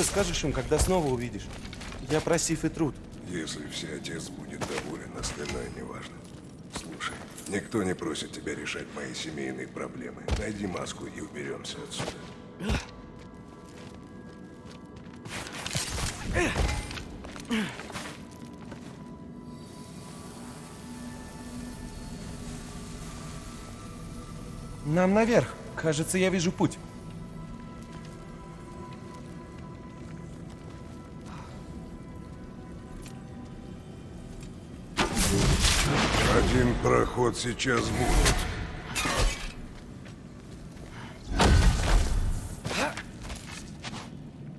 Ты скажешь им, когда снова увидишь? Я про Сиф и труд. Если все отец будет доволен, остальное неважно. Слушай, никто не просит тебя решать мои семейные проблемы. Найди маску и уберемся отсюда. Нам наверх. Кажется, я вижу путь. Проход сейчас будет.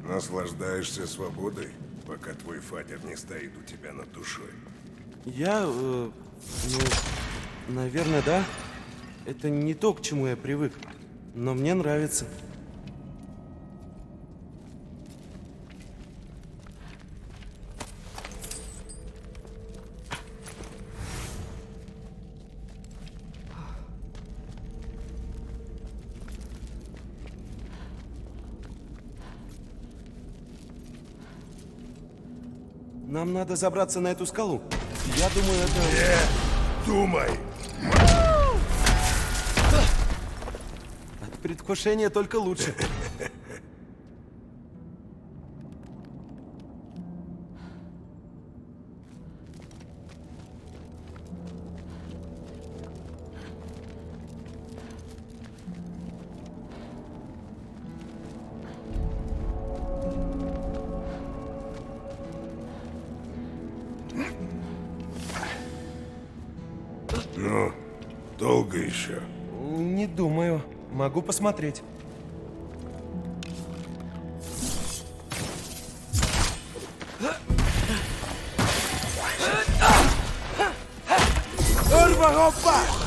Наслаждаешься свободой, пока твой фатер не стоит у тебя над душой. Я, э, ну, наверное, да. Это не то, к чему я привык. Но мне нравится. Нам надо забраться на эту скалу. Я думаю, это... Думай! От предвкушения только лучше. Долго еще? Не думаю. Могу посмотреть. Палка.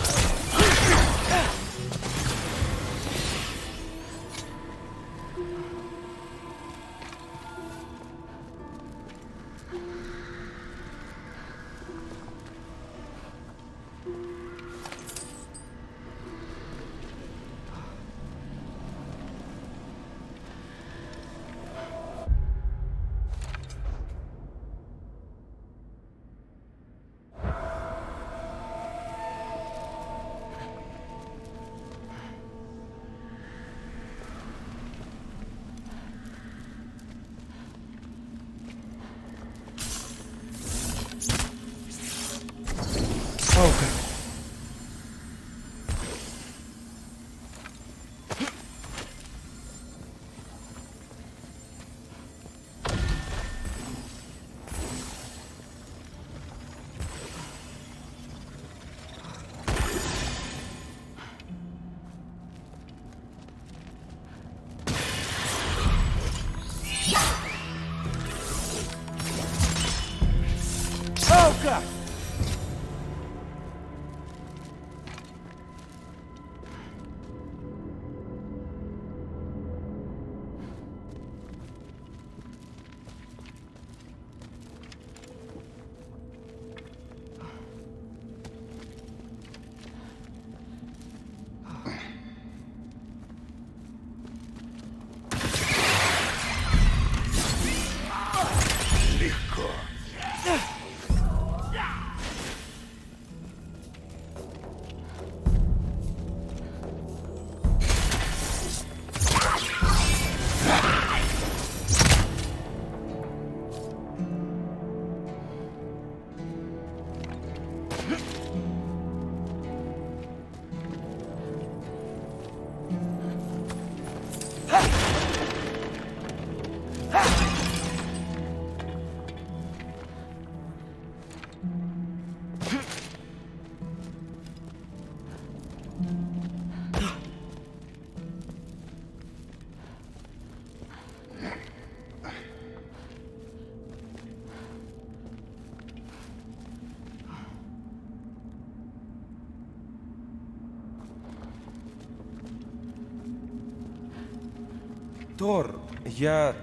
Тор, я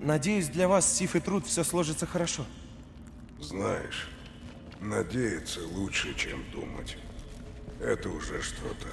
надеюсь, для вас, Сиф и Труд, все сложится хорошо. Знаешь, надеяться лучше, чем думать. Это уже что-то.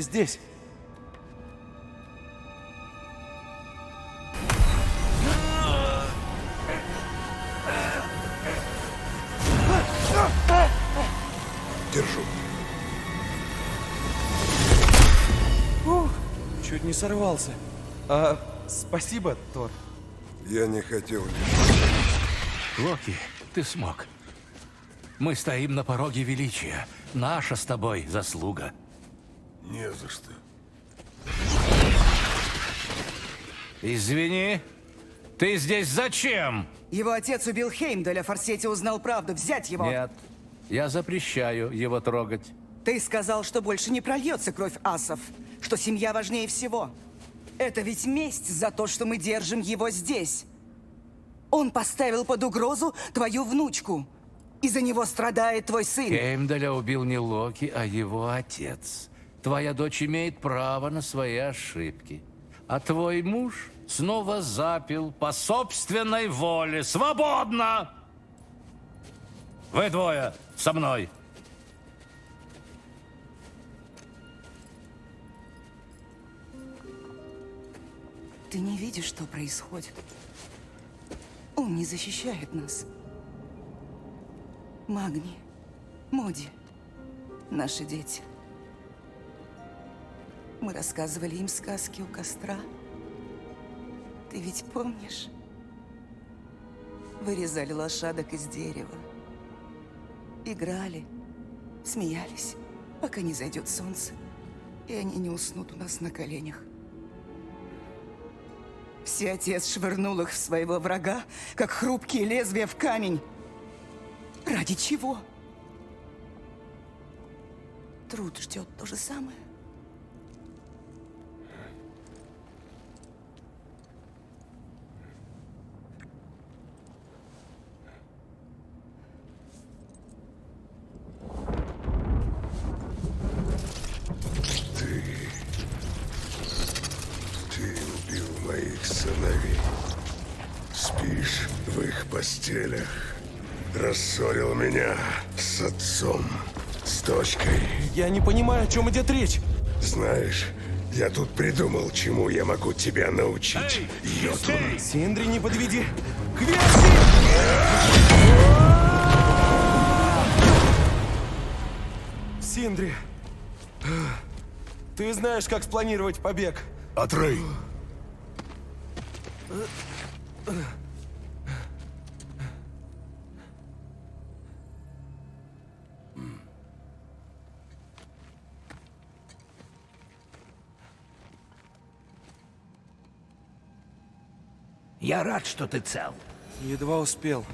Здесь. Держу. Ух, чуть не сорвался. А, спасибо, Тор. Я не хотел... Локи, ты смог. Мы стоим на пороге величия. Наша с тобой заслуга. Не за что. Извини, ты здесь зачем? Его отец убил Хеймдаля, Форсети узнал правду. Взять его! Нет, я запрещаю его трогать. Ты сказал, что больше не прольется кровь асов, что семья важнее всего. Это ведь месть за то, что мы держим его здесь. Он поставил под угрозу твою внучку. Из-за него страдает твой сын. Хеймдаля убил не Локи, а его отец. Твоя дочь имеет право на свои ошибки. А твой муж снова запил по собственной воле. Свободно! Вы двое со мной. Ты не видишь, что происходит. Он не защищает нас. Магни, Моди, наши дети. Мы рассказывали им сказки у костра. Ты ведь помнишь? Вырезали лошадок из дерева. Играли, смеялись, пока не зайдет солнце, и они не уснут у нас на коленях. Все отец швырнул их в своего врага, как хрупкие лезвия в камень. Ради чего? Труд ждет то же самое. Моих сыновей. Спишь в их постелях. Рассорил меня с отцом, с дочкой. Я не понимаю, о чем идет речь. Знаешь, я тут придумал, чему я могу тебя научить. Йотун. Синдри, не подведи. Кверси! Синдри, ты знаешь, как спланировать побег. Отрей! Я рад, что ты цел. Едва успел.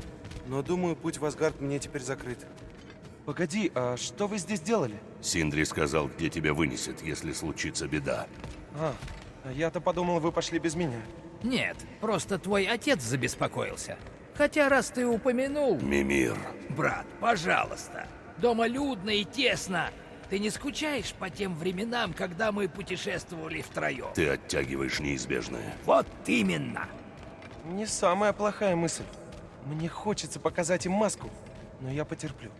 Но думаю, путь в Асгард мне теперь закрыт. Погоди, а что вы здесь делали? Синдри сказал, где тебя вынесет, если случится беда. А, а я-то подумал, вы пошли без меня. Нет, просто твой отец забеспокоился. Хотя раз ты упомянул... Мимир. Брат, пожалуйста. Дома людно и тесно. Ты не скучаешь по тем временам, когда мы путешествовали втроем? Ты оттягиваешь неизбежное. Вот именно. Не самая плохая мысль. Мне хочется показать им маску, но я потерплю.